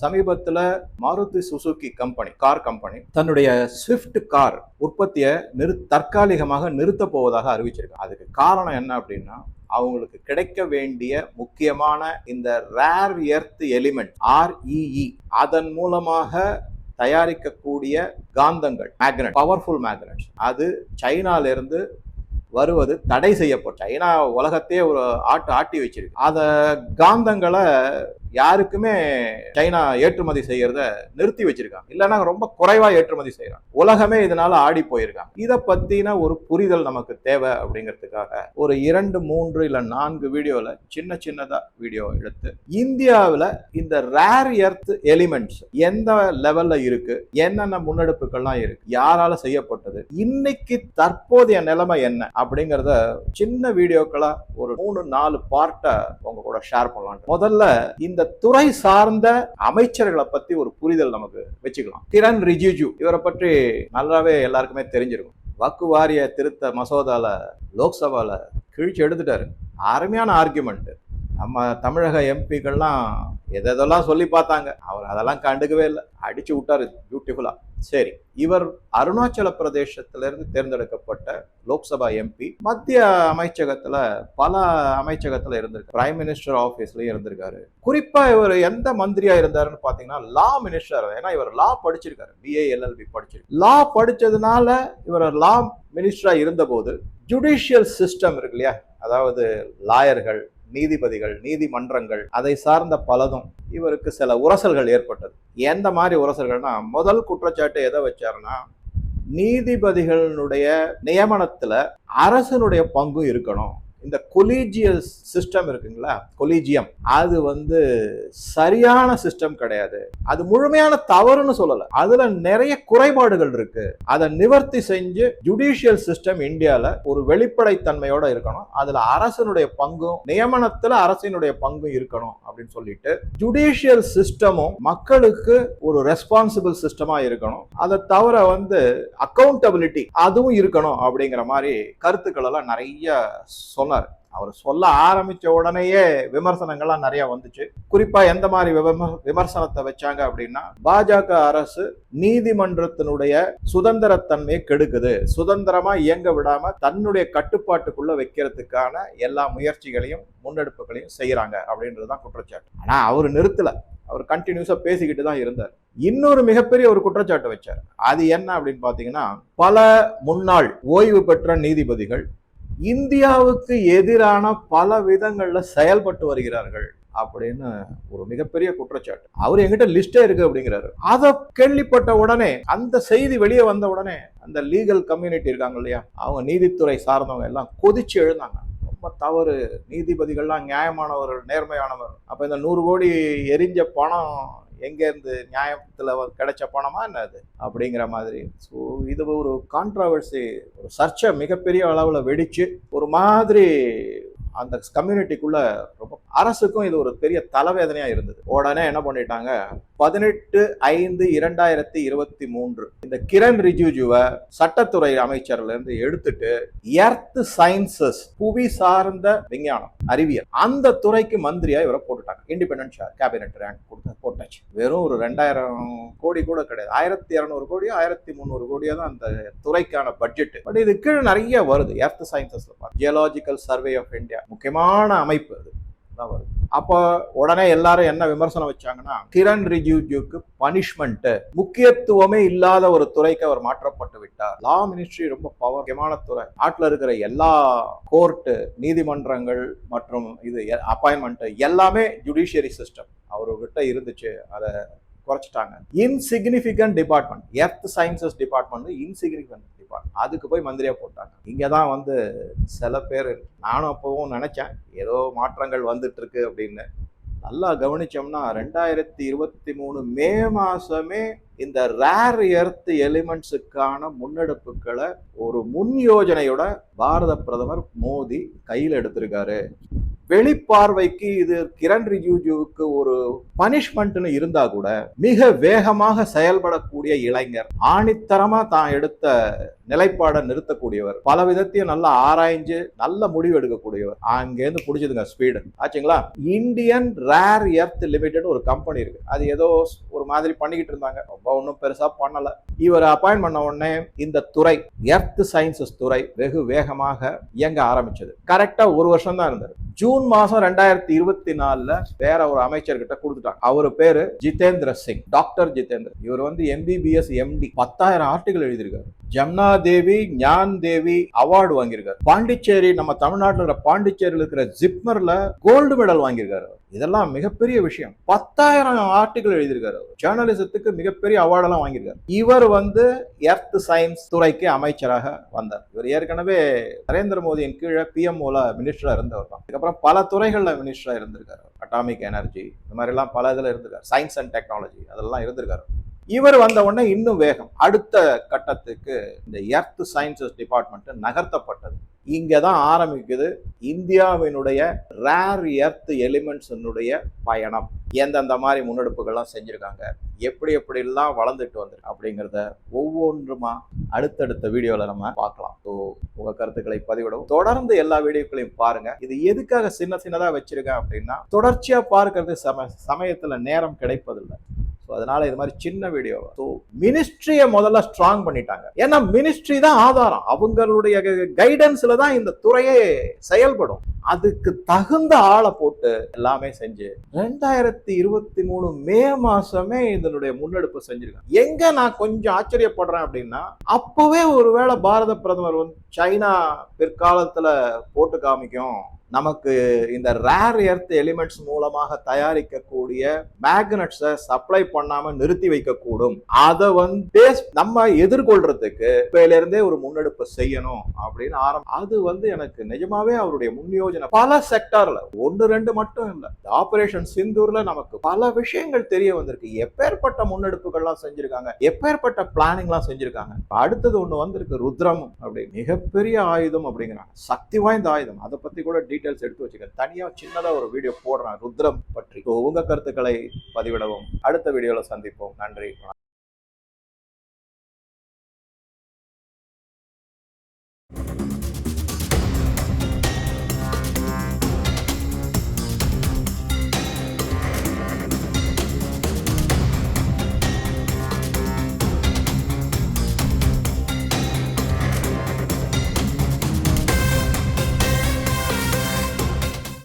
சமீபத்தில் Maruti Suzuki company car company தன்னுடைய Swift car உற்பத்தியை நிறு தற்காலிகமாக நிறுத்த போவதாக அறிவிச்சிருக்காங்க. அதுக்கு காரணம் என்ன அப்படின்னா அவங்களுக்கு கிடைக்க வேண்டிய முக்கியமான இந்த ரேர் எர்த் எலிமெண்ட் ஆர்இஇ அதன் மூலமாக தயாரிக்கக்கூடிய காந்தங்கள் மேக்னட் பவர்ஃபுல் மேக்னட் அது சைனாலிருந்து வருவது தடை செய்யப்பட்ட சைனா உலகத்தையே ஒரு ஆட்டு ஆட்டி வச்சிருக்கு. அத காந்தங்களை யாருக்குமே சைனா ஏற்றுமதி செய்யறத நிறுத்தி வச்சிருக்காங்க. இல்லைன்னா ரொம்ப குறைவா ஏற்றுமதி செய்யறாங்க. உலகமே இதனால ஆடி போயிருக்காங்க. இதை பத்தின ஒரு புரிதல் நமக்கு தேவை அப்படிங்கிறதுக்காக ஒரு இரண்டு மூன்று இல்ல நான்கு வீடியோல சின்ன சின்னதா வீடியோ எடுத்து இந்தியாவில் இந்த ரேர் எர்த் எலிமெண்ட்ஸ் எந்த லெவல்ல இருக்கு? என்னென்ன முன்னெடுப்புகள்லாம் இருக்கு? யாரால செய்யப்பட்டது? இன்னைக்கு தற்போதைய நிலைமை என்ன? அப்படிங்கிறத சின்ன வீடியோக்களா ஒரு மூணு நாலு பார்ட்டை உங்க கூட ஷேர் பண்ணலாம் முதல்ல இந்த துறை சார்ந்த அமைச்சர்களை பத்தி ஒரு புரிதல் நமக்கு வச்சுக்கலாம். கிரண் ரிஜிஜு இவரை பற்றி நல்லாவே எல்லாருக்குமே தெரிஞ்சிருக்கும். வாக்கு வாரிய திருத்த மசோதால லோக்சபால கிழிச்சு எடுத்துட்டாரு. அருமையான ஆர்குமெண்ட் நம்ம தமிழக எம்பிக்கள்லாம் எதெல்லாம் சொல்லி பார்த்தாங்க. அவர் அதெல்லாம் கண்டுக்கவே இல்லை. அடிச்சு விட்டாரு பியூட்டிஃபுல்லா சரி இவர் அருணாச்சல பிரதேசத்திலிருந்து தேர்ந்தெடுக்கப்பட்ட லோக்சபா எம்பி மத்திய அமைச்சகத்துல பல அமைச்சகத்துல இருந்திருக்கு பிரைம் மினிஸ்டர் ஆபீஸ்லயும் இருந்திருக்காரு. குறிப்பா இவர் எந்த மந்திரியா இருந்தாருன்னு பாத்தீங்கன்னா லா மினிஸ்டர் ஏன்னா இவர் லா படிச்சிருக்காரு. பிஏ எல்எல்பி படிச்சிருக்காரு. லா படிச்சதுனால இவர் லா மினிஸ்டரா இருந்தபோது ஜுடிஷியல் சிஸ்டம் இருக்கு இல்லையா? அதாவது லாயர்கள் நீதிபதிகள் நீதிமன்றங்கள் அதை சார்ந்த பலதும் இவருக்கு சில உரசல்கள் ஏற்பட்டது. எந்த மாதிரி உரசல்கள்னா முதல் குற்றச்சாட்டு எதை வச்சாருன்னா நீதிபதிகளுடைய நியமனத்தில் அரசனுடைய பங்கு இருக்கணும். இந்த கொலீஜியல் சிஸ்டம் இருக்குங்களா? கொலீஜியம் அது வந்து சரியான சிஸ்டம் கிடையாது. அது முழுமையான தவறுன்னு சொல்லலை. அதுல நிறைய குறைபாடுகள் இருக்கு. அதை நிவர்த்தி செஞ்சு ஜுடிஷியல் சிஸ்டம் இந்தியாவில் ஒரு வெளிப்படைத்தன்மையோட இருக்கணும். அதுல அரசனுடைய பங்கும் நியமனத்துல அரசினுடைய பங்கும் இருக்கணும் அப்படின்னு சொல்லிட்டு ஜுடிஷியல் சிஸ்டமும் மக்களுக்கு ஒரு ரெஸ்பான்சிபிள் சிஸ்டமா இருக்கணும். அதை தவிர வந்து அக்கௌண்டபிலிட்டி அதுவும் இருக்கணும் அப்படிங்கிற மாதிரி கருத்துக்கள் எல்லாம் நிறைய சொன்னார் அவர் சொல்ல ஆரம்பிச்ச உடனேயே விமர்சனங்கள்லாம் நிறைய வந்துச்சு. குறிப்பா எந்த மாதிரி விமர்சனத்தை வச்சாங்க அப்படின்னா பாஜக அரசு நீதிமன்றத்தினுடைய சுதந்திரத்தன்மையை கெடுக்குது. சுதந்திரமா இயங்க விடாம தன்னுடைய கட்டுப்பாட்டுக்குள்ள வைக்கிறதுக்கான எல்லா முயற்சிகளையும் முன்னெடுப்புகளையும் செய்யறாங்க அப்படின்றதுதான் குற்றச்சாட்டு. ஆனா அவர் நிறுத்தல. அவர் கண்டினியூஸா பேசிக்கிட்டு தான் இருந்தார். இன்னொரு மிகப்பெரிய ஒரு குற்றச்சாட்டு வச்சார். அது என்ன அப்படின்னு பாத்தீங்கன்னா பல முன்னாள் ஓய்வு பெற்ற நீதிபதிகள் இந்தியாவுக்கு எதிரான பல விதங்களில் செயல்பட்டு வருகிறார்கள் அப்படின்னு ஒரு மிகப்பெரிய குற்றச்சாட்டு. அவர் எங்கிட்ட லிஸ்டே இருக்கு அப்படிங்கிறாரு. அதை கேள்விப்பட்ட உடனே அந்த செய்தி வெளியே வந்த உடனே அந்த லீகல் கம்யூனிட்டி இருக்காங்க இல்லையா அவங்க நீதித்துறை சார்ந்தவங்க எல்லாம் கொதிச்சு எழுந்தாங்க. ரொம்ப தவறு. நீதிபதிகள்லாம் நியாயமானவர் நேர்மையானவர். அப்போ இந்த நூறு கோடி எரிஞ்ச பணம் எங்கேருந்து நியாயத்தில் கிடைச்ச பணமா என்ன அது? அப்படிங்கிற மாதிரி. ஸோ இது ஒரு கான்ட்ரவர்சி ஒரு சர்ச்சை மிகப்பெரிய அளவில் வெடிச்சு ஒரு மாதிரி அந்த கம்யூனிட்டிக்குள்ளே ரொம்ப அரசுக்கும் இது ஒரு பெரிய தலைவேதனையாக இருந்தது. உடனே என்ன பண்ணிட்டாங்க? பதினெட்டு ஐந்து இரண்டாயிரத்தி இருபத்தி மூன்று. இந்த கிரண் ரிஜிஜுவை சட்டத்துறை அமைச்சர்ல இருந்து எடுத்துட்டு எர்த் சயின்சஸ் புவி சார்ந்த விஞ்ஞானம் அறிவியல் அந்த துறைக்கு மந்திரியா இவரை போட்டுட்டாங்க. இண்டிபெண்டன்ட் கேபினெட் ரேங்க் கொடுத்து போட்டாச்சு. வெறும் ஒரு ரெண்டாயிரம் கோடி கூட கிடையாது. ஆயிரத்தி இரநூறு கோடியோ ஆயிரத்தி முந்நூறு கோடியோ தான் அந்த துறைக்கான பட்ஜெட் பட் இது கீழே நிறைய வருது. எர்த் சயின்சஸ்ல ஜியலாஜிக்கல் சர்வே ஆஃப் இந்தியா முக்கியமான அமைப்பு அது. தான் வருது. அப்போ உடனே எல்லாரும் என்ன விமர்சனம் வச்சாங்கன்னா கிரண் ரிஜிஜுக்கு பனிஷ்மெண்ட் முக்கியத்துவமே இல்லாத ஒரு துறைக்கு அவர் மாற்றப்பட்டு விட்டார். லா மினிஸ்ட்ரி ரொம்ப பவர் முக்கியமான துறை. நாட்டில் இருக்கிற எல்லா கோர்ட்டு நீதிமன்றங்கள் மற்றும் இது அப்பாயின்மெண்ட் எல்லாமே ஜுடிஷியரி சிஸ்டம் அவர்கிட்ட இருந்துச்சு. அதை குறைச்சிட்டாங்க. Insignificant department earth sciences department insignificant department அதுக்கு போய் மந்திரியா போட்டாங்க. இங்கே தான் வந்து சில பேர் நானும் அப்பவும் நினைச்சேன் ஏதோ மாற்றங்கள் வந்துட்டு இருக்கு அப்படின்னு. நல்லா கவனிச்சோம்னா ரெண்டாயிரத்தி இருபத்தி மூணு மே மாசமே இந்த ரேர் எர்த் எலிமெண்ட்ஸுக்கான முன்னெடுப்புகளை ஒரு முன் யோஜனையோட பாரத பிரதமர் மோடி கையில் எடுத்திருக்காரு. வெளிப்பார்வைக்கு இது கிரண் ரிஜிஜுவுக்கு ஒரு பனிஷ்மெண்ட்னு இருந்தா கூட மிக வேகமாக செயல்படக்கூடிய இளைஞர். ஆணித்தரமா தான் எடுத்த நிலைப்பாடை நிறுத்தக்கூடியவர். பல விதத்தையும் நல்லா ஆராய்ஞ்சு நல்ல முடிவு எடுக்கக்கூடியவர். அங்கேருந்து பிடிச்சதுங்க ஸ்பீடு. ஆச்சுங்களா? இந்தியன் ரேர் எர்த் லிமிடெட் ஒரு கம்பெனி இருக்கு. அது ஏதோ ஒரு மாதிரி பண்ணிக்கிட்டு இருந்தாங்க. ரொம்ப ஒன்றும் பெருசா பண்ணல. இவர் அப்பாயின்ட் பண்ண உடனே இந்த துறை எர்த் சயின்சஸ் துறை வெகு வேகமாக இயங்க ஆரம்பிச்சது. கரெக்டா ஒரு வருஷம் தான் இருந்தார் ஜூன் ஜூன் மாசம் ரெண்டாயிரத்தி இருபத்தி நாலுல வேற ஒரு அமைச்சர்கிட்ட கொடுத்துட்டாங்க. அவர் பேரு ஜிதேந்திர சிங். டாக்டர் ஜிதேந்திர. இவர் வந்து எம்பிபிஎஸ் எம்டி பத்தாயிரம் ஆர்டிகல் எழுதியிருக்காரு. ஜம்னா தேவி ஞான் தேவி அவார்டு வாங்கியிருக்காரு. பாண்டிச்சேரி நம்ம தமிழ்நாட்டில் இருக்கிற பாண்டிச்சேரியில் இருக்கிற ஜிப்மர்ல கோல்டு மெடல் வாங்கியிருக்காரு இதெல்லாம் மிகப்பெரிய விஷயம். பத்தாயிரம் ஆர்டிகல் எழுதியிருக்காரு ஜேர்னலிசத்துக்கு மிகப்பெரிய அவார்டெல்லாம் வாங்கியிருக்காரு. இவர் வந்து எர்த் சயின்ஸ் துறைக்கு அமைச்சராக வந்தார். இவர் ஏற்கனவே நரேந்திர மோடியின் கீழே பிஎம்ஓல மினிஸ்டராக இருந்தவர் தான். அதுக்கப்புறம் பல துறைகளில் மினிஸ்டராக இருந்திருக்காரு. அட்டாமிக் எனர்ஜி இந்த மாதிரிலாம் பல இதில் இருந்திருக்காரு. சயின்ஸ் அண்ட் டெக்னாலஜி அதெல்லாம் இருந்திருக்காரு. இவர் வந்த உடனே இன்னும் வேகம். அடுத்த கட்டத்துக்கு இந்த எர்த் சயின்சஸ் டிபார்ட்மெண்ட் நகர்த்தப்பட்டது. இங்கே தான் ஆரம்பிக்குது இந்தியாவினுடைய ரேர் எர்த் எலிமெண்ட்ஸினுடைய பயணம். எந்தெந்த மாதிரி முன்னெடுப்புகள்லாம் செஞ்சுருக்காங்க? எப்படி எப்படிலாம் வளர்ந்துட்டு வந்திருக்கு அப்படிங்கிறத ஒவ்வொன்றுமா அடுத்தடுத்த வீடியோவில் நம்ம பார்க்கலாம். ஸோ உங்கள் கருத்துக்களை பதிவிடவும். தொடர்ந்து எல்லா வீடியோக்களையும் பாருங்கள் இது எதுக்காக சின்ன சின்னதாக வச்சுருக்கேன் அப்படின்னா தொடர்ச்சியாக பார்க்கறது சம சமயத்தில் நேரம் கிடைப்பதில்லை. ஸோ அதனால இது மாதிரி சின்ன வீடியோ ஸோ மினிஸ்ட்ரியை முதல்ல ஸ்ட்ராங் பண்ணிட்டாங்க. ஏன்னா மினிஸ்ட்ரி தான் ஆதாரம். அவங்களுடைய கைடன்ஸ்ல தான் இந்த துறையே செயல்படும். அதுக்கு தகுந்த ஆளை போட்டு எல்லாமே செஞ்சு ரெண்டாயிரத்தி இருபத்தி மூணு மே மாசமே இதனுடைய முன்னெடுப்பு செஞ்சிருக்காங்க. எங்க நான் கொஞ்சம் ஆச்சரியப்படுறேன் அப்படின்னா அப்பவே ஒருவேளை பாரத பிரதமர் வந்து சைனா பிற்காலத்துல போட்டு காமிக்கும். நமக்கு இந்த ரேர் எர்த் எலிமெண்ட்ஸ் மூலமாக தயாரிக்கக்கூடிய மேக்னட்ஸை சப்ளை பண்ணாம நிறுத்தி வைக்கக்கூடும். அதை வந்து நம்ம எதிர்கொள்றதுக்கு இப்பையில இருந்தே ஒரு முன்னெடுப்பு செய்யணும் அப்படின்னு ஆரம்பம் அது வந்து எனக்கு நிஜமாவே அவருடைய முன்யோஜனை பல செக்டார்ல ஒன்று ரெண்டு மட்டும் இல்லை ஆபரேஷன் சிந்தூர்ல நமக்கு பல விஷயங்கள் தெரிய வந்திருக்கு. எப்பேற்பட்ட முன்னெடுப்புகள்லாம் செஞ்சிருக்காங்க எப்பேற்பட்ட பிளானிங்லாம் செஞ்சிருக்காங்க. அடுத்தது ஒன்று வந்திருக்கு ருத்ரம் அப்படி மிகப்பெரிய ஆயுதம் அப்படிங்கிறாங்க. சக்தி வாய்ந்த ஆயுதம். அதை பத்தி கூட டீட்டெயில்ஸ் எடுத்து வச்சுக்க தனியா சின்னதா ஒரு வீடியோ போடுறேன். ருத்ரம் பற்றி. உங்கள் கருத்துக்களை பதிவிடவும். அடுத்த வீடியோவில் சந்திப்போம். நன்றி. வணக்கம்.